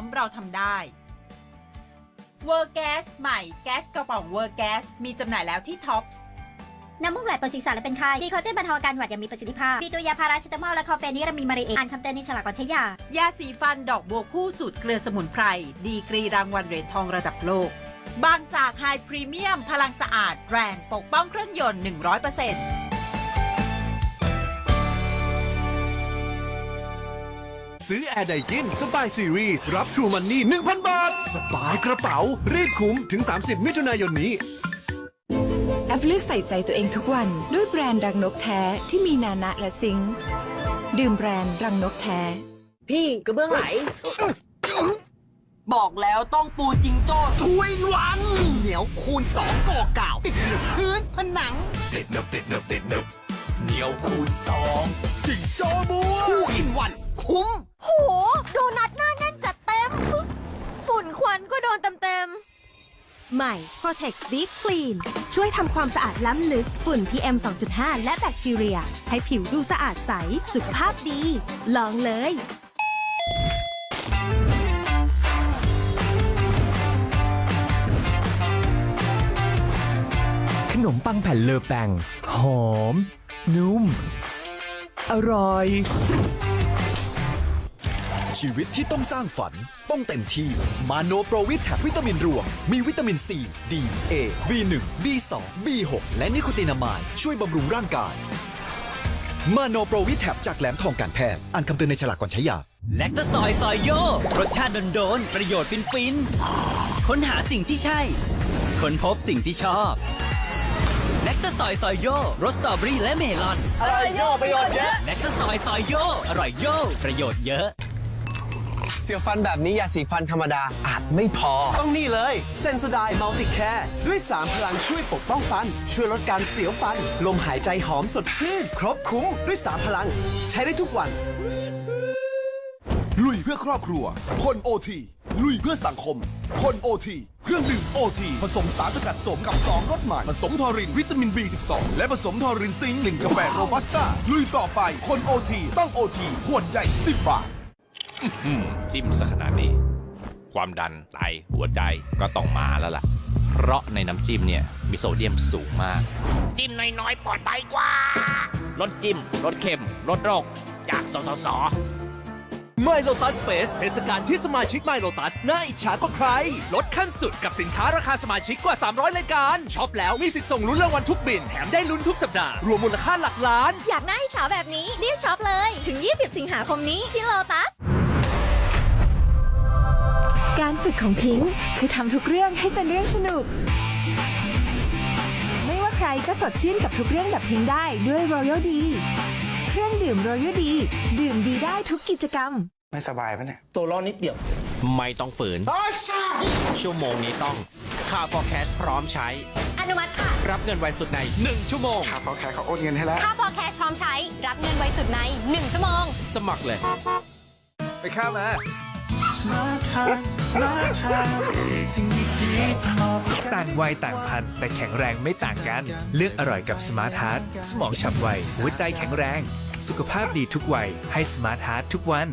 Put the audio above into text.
มเราทำได้เวอร์แก๊สใหม่แก๊สกระป๋องเวอร์แก๊สมีจำหน่ายแล้วที่ท็อปส์น้ำมูกไหลเปิดศีรษะและเป็นไข้ดีคอเจนบรรเทาอาการหวัดอย่างมีประสิทธิภาพมีตัวยาพาราเซตามอลและคอเฟนิรามีมารีเออ่านคำเตือนในฉลากก่อนใช้ยา ยาสีฟันดอกบัวคู่สูตรเกลือสมุนไพร ดีกรีรางวัลเหรียญทองระดับโลก บางจากไฮพรีเมียม พลังสะอาด แรงปกป้องเครื่องยนต์ 100% ซื้อแอร์ไดกินสบายซีรีส์รับ True Money 1,000 บาท สบายกระเป๋า รีดคุ้มถึง 30 มิถุนายนนี้ แอปเลือกใส่ใจตัวเองทุกวัน ด้วยแบรนด์รังนกแท้ที่มีนานะและซิงค์ดื่มแบรนด์รังนกแท้ พี่กระเบื้องไหล บอกแล้วต้องปูจิงโจ้ทุยวันเหนียวคูณสองก่อเก่าติดหนึบพื้นผนังติดเนบติดเนบติดเนบเหนียวคูณสองจิงโจ้มัวคู่อินวัน คุ้ม ใหม่ Protex Deep Clean ช่วยทำความสะอาดล้ำลึกฝุ่น PM 2.5 และแบคทีเรีย ให้ผิวดูสะอาดใส สุขภาพดี ลองเลย ขนมปังแผ่นเลอแปงหอม นุ่ม อร่อย ชีวิตที่ต้องสร้างฝัน ต้องเต็มที่มาโนโปรวิทแทบวิตามินรวม มีวิตามิน C D A B1 B2 B6 และนิโคตินามายช่วยบำรุงร่างกาย มาโนโปรวิทแทบจากแหลมทองการแพทย์อ่านคำเตือนในฉลากก่อนใช้ยาแลคตาซอยซอยโยรสชาติโดนๆประโยชน์ฟินๆค้นหาสิ่งที่ใช่ ค้นพบสิ่งที่ชอบแลคตาซอยซอยโยรสสตรอเบอรี่และเมลอนอร่อยโยประโยชน์เยอะแลคตาซอยซอยโยอร่อยโยประโยชน์เยอะ เสียวฟันแบบนี้ยาสีฟันธรรมดาอาจไม่พอ ต้องนี่เลยเซน o ไดมัลติแคร์ด้วย3พลังช่วยปกป้องฟัน ช่วยลดการเสียวฟัน ลมหายใจหอมสดชื่น ครบคุ้มด้วย3พลัง ใช้ได้ทุกวัน ลุยเพื่อครอบครัว คนโอทีลุยเพื่อสังคม คนโอทีเครื่องดื่มโอทีผสมสารสกัดสมกับ 2รสใหม่ผสมทอรินวิตามิน B12 และผสมทอรินซิงค์ลินกาแฟโรบัสต้าลุยต่อไปคนโอทีต้องโอทีขวดใหญ่10บาท จิ้มซะขนาดนี้ ความดันไตหัวใจก็ต้องมาแล้วล่ะ เพราะในน้ำจิ้มเนี่ยมีโซเดียมสูงมาก จิ้มน้อยๆปลอดภัยกว่าลดจิ้มลดเค็มลดโรคจากสสสไมโลตัสเฟสเทศกาลที่สมาชิกไมโลตัสน่าอิจฉากว่าใคร ลดขั้นสุดกับสินค้าราคาสมาชิกกว่า 300รายการช็อปแล้วมีสิทธิ์ส่งลุ้นรางวัลทุกบิน แถมได้ลุ้นทุกสัปดาห์ รวมมูลค่าหลักล้านๆอยากหน้าอิจฉาแบบนี้รีบช็อปเลย ถึง 20 สิงหาคมนี้ที่โลตัส การฝึกของพิงค์คือทำทุกเรื่องให้เป็นเรื่องสนุก ไม่ว่าใครก็สดชื่นกับทุกเรื่องแบบพิงค์ได้ด้วย Royal D เครื่องดื่ม Royal D ดื่มดีได้ทุกกิจกรรม ไม่สบายปะเนี่ย ตัวร้อนนิดเดียว ไม่ต้องฝืน ชั่วโมงนี้ต้องค่าพอแคชพร้อมใช้ อนุมัติค่ะ รับเงินไวสุดใน 1 ชั่วโมงครับเขาแค่เขาโอนเงินให้แล้ว ค่าพอแคชพร้อมใช้ รับเงินไวสุดใน 1 ชั่วโมง สมัครเลย ไปข้า วมาต่างวัยต่างพันธุ์แต่แข็งแรงไม่ต่างกัน เลือกอร่อยกับสมาร์ทฮาร์ดสมองฉับไว หัวใจแข็งแรง สุขภาพดีทุกวัยให้สมาร์ทฮาร์ดทุกวัน